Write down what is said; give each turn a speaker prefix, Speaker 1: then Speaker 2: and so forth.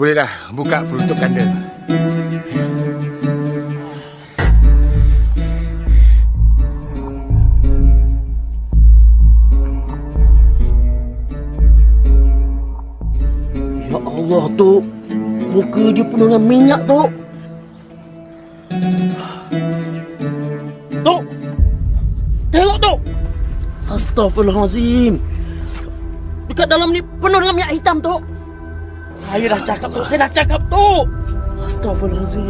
Speaker 1: Bolehlah buka peruntukan dia.
Speaker 2: Ya Allah, Tok. Muka dia penuh dengan minyak, Tok. Tok! Tengok, Tok! Astaghfirullahalazim. Dekat dalam ni penuh dengan minyak hitam, Tok. Saya dah cakap, Tok. Saya dah cakap, Tok. Astaghfirullahalazim.